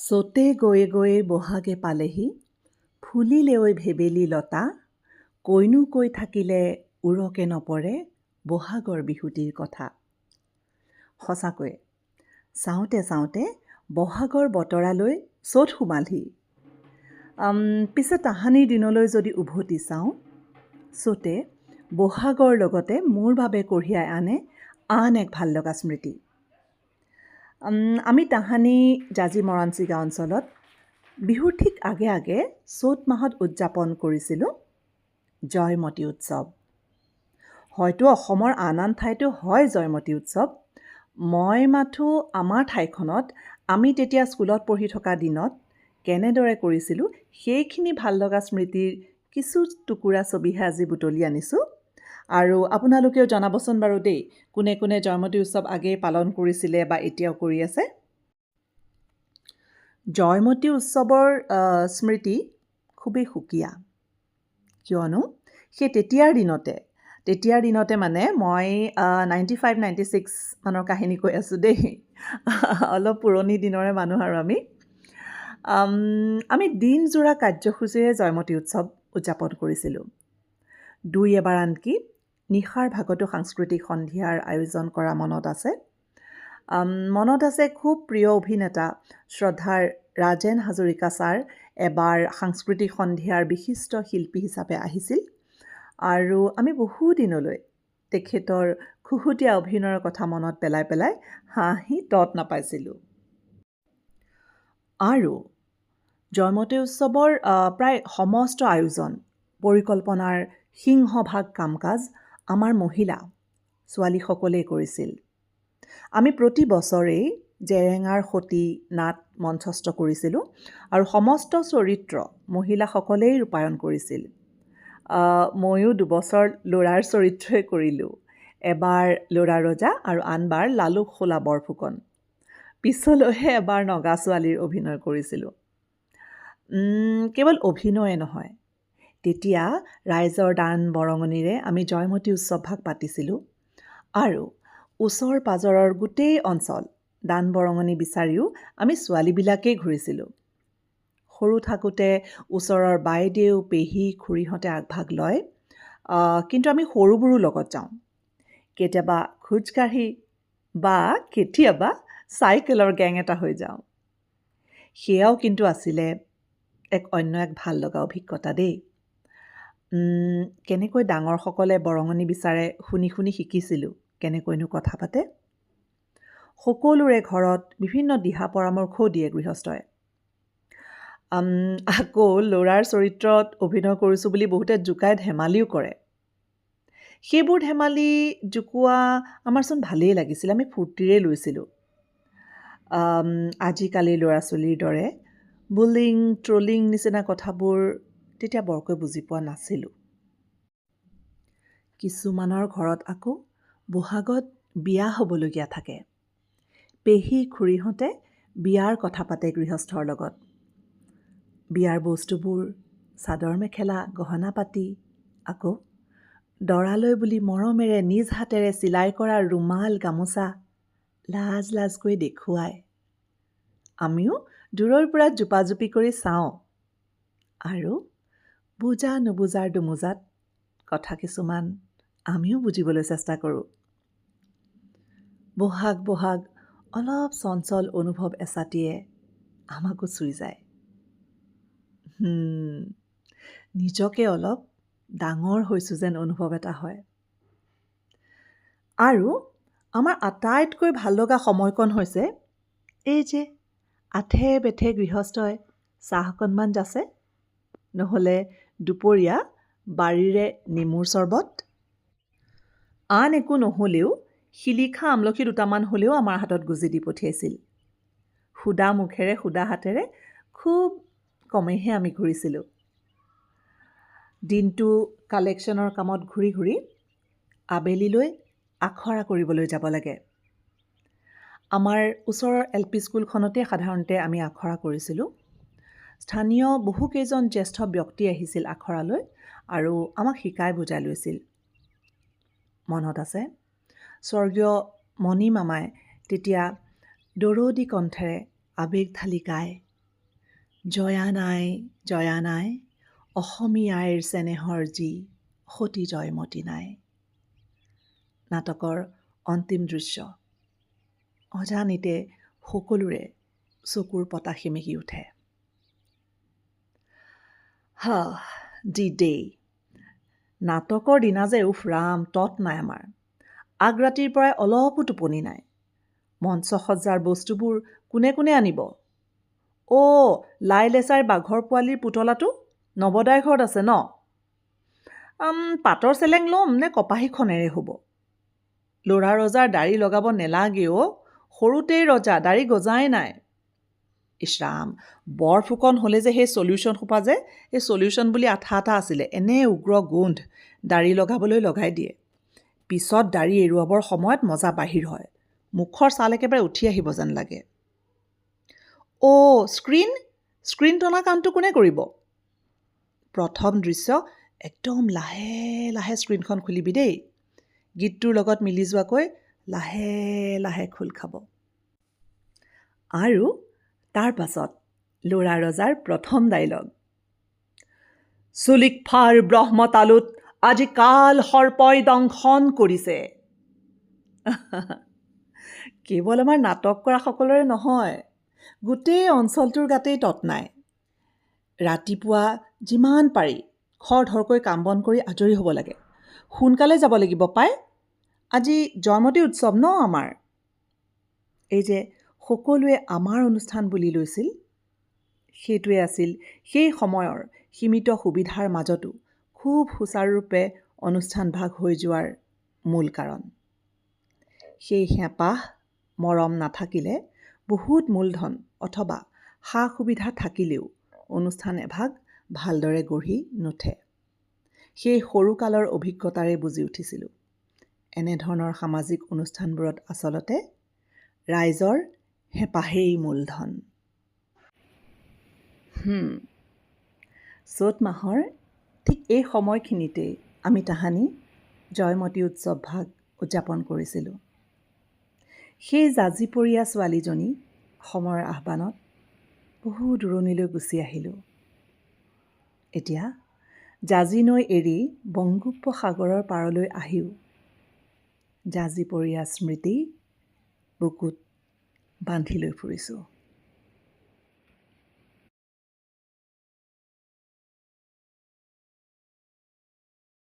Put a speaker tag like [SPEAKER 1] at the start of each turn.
[SPEAKER 1] চ'তে গৈয়ে গৈয়ে বহাগে পালেহি ফুলিলে ঐ ভেবেলী লতা কৈনো কৈ থাকিলে উৰকে নপৰে বহাগৰ বিহুটিৰ কথা। সঁচাকৈয়ে চাওঁতে চাওঁতে বহাগৰ বতৰালৈ চ'ত সোমালহি। পিছে তাহানিৰ দিনলৈ যদি উভতি চাওঁ চ'তে বহাগৰ লগতে মোৰ বাবে কঢ়িয়াই আনে আন এক ভাল লগা স্মৃতি। আমি তাহানি জাজি মৰাণচি গাঁও অঞ্চলত বিহুৰ ঠিক আগে আগে চ'ত মাহত উদযাপন কৰিছিলোঁ জয়মতী উৎসৱ। হয়তো অসমৰ আন আন ঠাইতো হয় জয়মতী উৎসৱ। মই মাথো আমাৰ ঠাইখনত আমি তেতিয়া স্কুলত পঢ়ি থকা দিনত কেনেদৰে কৰিছিলোঁ সেইখিনি ভাল লগা স্মৃতিৰ কিছু টুকুৰা ছবিহে আজি বুটলি আনিছোঁ। আৰু আপোনালোকেও জনাবচোন বাৰু দেই কোনে কোনে জয়মতী উৎসৱ আগেয়ে পালন কৰিছিলে বা এতিয়াও কৰি আছে। জয়মতী উৎসৱৰ স্মৃতি খুবেই সুকীয়া। কিয়নো সেই তেতিয়াৰ দিনতে তেতিয়াৰ দিনতে মানে মই নাইণ্টি ফাইভ নাইণ্টি ছিক্স মানৰ কাহিনী কৈ আছোঁ দেই। অলপ পুৰণি দিনৰে মানুহ আৰু আম, আমি দিনযোৰা কাৰ্যসূচীৰে জয়মতী উৎসৱ উদযাপন কৰিছিলোঁ। দুই এবাৰ আনকি নিশাৰ ভাগতো সাংস্কৃতিক সন্ধিয়াৰ আয়োজন কৰা মনত আছে। মনত আছে খুব প্ৰিয় অভিনেতা শ্ৰদ্ধাৰ ৰাজেন হাজৰিকা ছাৰ এবাৰ সাংস্কৃতিক সন্ধিয়াৰ বিশিষ্ট শিল্পী হিচাপে আহিছিল আৰু আমি বহু দিনলৈ তেখেতৰ খুহুতীয়া অভিনয়ৰ কথা মনত পেলাই পেলাই হাঁহি তত নাপাইছিলোঁ। আৰু জয়মতী উৎসৱৰ প্ৰায় সমস্ত আয়োজন পৰিকল্পনাৰ সিংহভাগ কাম কাজ আমাৰ মহিলা ছোৱালীসকলেই কৰিছিল। আমি প্ৰতি বছৰেই জেৰেঙাৰ সতী নাট মঞ্চস্থ কৰিছিলোঁ আৰু সমস্ত চৰিত্ৰ মহিলাসকলেই ৰূপায়ণ কৰিছিল। ময়ো দুবছৰ ল'ৰাৰ চৰিত্ৰই কৰিলোঁ এবাৰ ল'ৰা ৰজা আৰু আনবাৰ লালুক খোলা বৰফুকন। পিছলৈহে এবাৰ নগা ছোৱালীৰ অভিনয় কৰিছিলোঁ। কেৱল অভিনয়ে নহয় তেতিয়া ৰাইজৰ দান বৰঙণিৰে আমি জয়মতী উৎসৱ ভাগ পাতিছিলোঁ। আৰু ওচৰ পাজৰৰ গোটেই অঞ্চল দান বৰঙণি বিচাৰিও আমি ছোৱালীবিলাকেই ঘূৰিছিলোঁ। সৰু থাকোঁতে ওচৰৰ বাইদেউ পেহী খুৰীহঁতে আগভাগ লয় কিন্তু আমি সৰুবোৰো লগত যাওঁ। কেতিয়াবা খোজকাঢ়ি বা কেতিয়াবা চাইকেলৰ গেং এটা হৈ যাওঁ। সেয়াও কিন্তু আছিলে এক অন্য এক ভাল লগা অভিজ্ঞতা দেই। কেনেকৈ ডাঙৰসকলে বৰঙণি বিচাৰে শুনি শুনি শিকিছিলোঁ কেনেকৈনো কথা পাতে? সকলোৰে ঘৰত বিভিন্ন দিহা পৰামৰ্শও দিয়ে গৃহস্থই। আকৌ ল'ৰাৰ চৰিত্ৰত অভিনয় কৰিছোঁ বুলি বহুতে জোকাই ধেমালিও কৰে। সেইবোৰ ধেমালি জোকোৱা আমাৰচোন ভালেই লাগিছিল আমি ফূৰ্তিৰে লৈছিলোঁ। আম, আজিকালি ল'ৰা ছোৱালীৰ দৰে বুলিং ট্ৰলিং নিচিনা কথাবোৰ তেতিয়া বৰকৈ বুজি পোৱা নাছিলোঁ। কিছুমানৰ ঘৰত আকৌ বহাগত বিয়া হ'বলগীয়া থাকে। পেহী খুৰীহঁতে বিয়াৰ কথা পাতে গৃহস্থৰ লগত। বিয়াৰ বস্তুবোৰ চাদৰ মেখেলা গহনা পাতি আকৌ দৰালৈ বুলি মৰমেৰে নিজ হাতেৰে চিলাই কৰা ৰুমাল গামোচা লাজ লাজকৈ দেখুৱায়। আমিও দূৰৰ পৰা জোপাজোপি কৰি চাওঁ। আৰু বুজা নুবুজাৰ দুমোজাত কথা কিছুমান আমিও বুজিবলৈ চেষ্টা কৰোঁ। বহাগ বহাগ অলপ চঞ্চল অনুভৱ এচাতিয়ে আমাকো চুই যায়। নিজকে অলপ ডাঙৰ হৈছোঁ যেন অনুভৱ এটা হয়। আৰু আমাৰ আটাইতকৈ ভাল লগা সময়কণ হৈছে এই যে আঠে বেঠে গৃহস্থই চাহ অকণমান যাচে নহ'লে দুপৰীয়া বাৰীৰে নেমুৰ চৰ্বত। আন একো নহ'লেও শিলিখা আমলখি দুটামান হ'লেও আমাৰ হাতত গুজি দি পঠিয়াইছিল। সুদা মুখেৰে সুদা হাতেৰে খুব কমেইহে আমি ঘূৰিছিলোঁ। দিনটো কালেকশ্যনৰ কামত ঘূৰি ঘূৰি আবেলিলৈ আখৰা কৰিবলৈ যাব লাগে। আমাৰ ওচৰৰ এল পি স্কুলখনতে সাধাৰণতে আমি আখৰা কৰিছিলোঁ। স্থানীয় বহুকেইজন জ্যেষ্ঠ ব্যক্তি আহিছিল আখৰালৈ আৰু আমাক শিকাই বুজাই লৈছিল। মনত আছে? স্বৰ্গীয় মণি মামাই তেতিয়া দৰদী কণ্ঠেৰে আৱেগ ঢালি গায় জয়া নাই জয়া নাই অসমীয়াইৰ চেনেহৰ যি সতী জয়মতী নাই। নাটকৰ অন্তিম দৃশ্য। অজানিতে সকলোৰে চকুৰ পতা সেমেকি উঠে। হা ডি নাটকৰ দিনা যে উফ ৰাম তত নাই আমাৰ। আগৰাতিৰ পৰাই অলপো টোপনি নাই। মঞ্চসজ্জাৰ বস্তুবোৰ কোনে কোনে আনিব? অ' লাই লেচাইৰ বাঘৰ পোৱালিৰ পুতলাটো নৱদাই ঘৰত আছে ন? পাটৰ চেলেং ল'ম নে কপাহীখনেৰে হ'ব? ল'ৰা ৰজাৰ দাড়ি লগাব নেলাগে অ' সৰুতেই ৰজা দাড়ি গজাই নাই। ইছৰাম বৰ ফুকন হ'লে যে সেই চলিউশ্যন সোপা যে সেই চলিউশ্যন বুলি আঠা আঠা আছিলে এনে উগ্ৰ গোন্ধ দাড়ি লগাবলৈ লগাই দিয়ে। পিছত দাড়ি এৰুৱাবৰ সময়ত মজা বাহিৰ হয়। মুখৰ ছাল একেবাৰে উঠি আহিব যেন লাগে। অ' স্ক্ৰীণ স্ক্ৰীণ টনা কামটো কোনে কৰিব? প্ৰথম দৃশ্য একদম লাহে লাহে স্ক্ৰীণখন খুলিবি দেই। গীতটোৰ লগত মিলি যোৱাকৈ লাহে লাহে খোল খাব। আৰু তাৰ পাছত ল'ৰা ৰজাৰ প্ৰথম ডাইলগ। চুলিক ফাৰ ব্ৰহ্মতালুত আজি কাল সৰ্পই দংশন কৰিছে। কেৱল আমাৰ নাটক কৰা সকলৰে নহয় গোটেই অঞ্চলটোৰ গাতেই তত নাই। ৰাতিপুৱা যিমান পাৰি খৰধৰকৈ কাম বন কৰি আজৰি হ'ব লাগে। সোনকালে যাব লাগিব পাই। আজি জয়মতী উৎসৱ ন আমাৰ। এই যে সকলোৱে আমাৰ অনুষ্ঠান বুলি লৈছিল? সেইটোৱে আছিল সেই সময়ৰ সীমিত সুবিধাৰ মাজতো খুব সুচাৰুৰূপে অনুষ্ঠানভাগ হৈ যোৱাৰ মূল কাৰণ। সেই হেঁপাহ মৰম নাথাকিলে বহুত মূলধন অথবা সা সুবিধা থাকিলেও অনুষ্ঠান এভাগ ভালদৰে গঢ়ি নুঠে। সেই সৰুকালৰ অভিজ্ঞতাৰে বুজি উঠিছিলোঁ। এনেধৰণৰ সামাজিক অনুষ্ঠানবোৰত আচলতে ৰাইজৰ হেঁপাহেই মূলধন। চ'ত মাহৰ ঠিক এই সময়খিনিতেই আমি তাহানি জয়মতী উৎসৱ ভাগ উদযাপন কৰিছিলোঁ। সেই জাঁজীপৰীয়া ছোৱালীজনী সময়ৰ আহ্বানত বহু দূৰণিলৈ গুচি আহিলোঁ। এতিয়া জাঁজী নৈ এৰি বংগোপসাগৰৰ পাৰলৈ আহিও জাঁজীপৰীয়া স্মৃতি বুকুত বান্ধি লৈ ফুৰিছোঁ।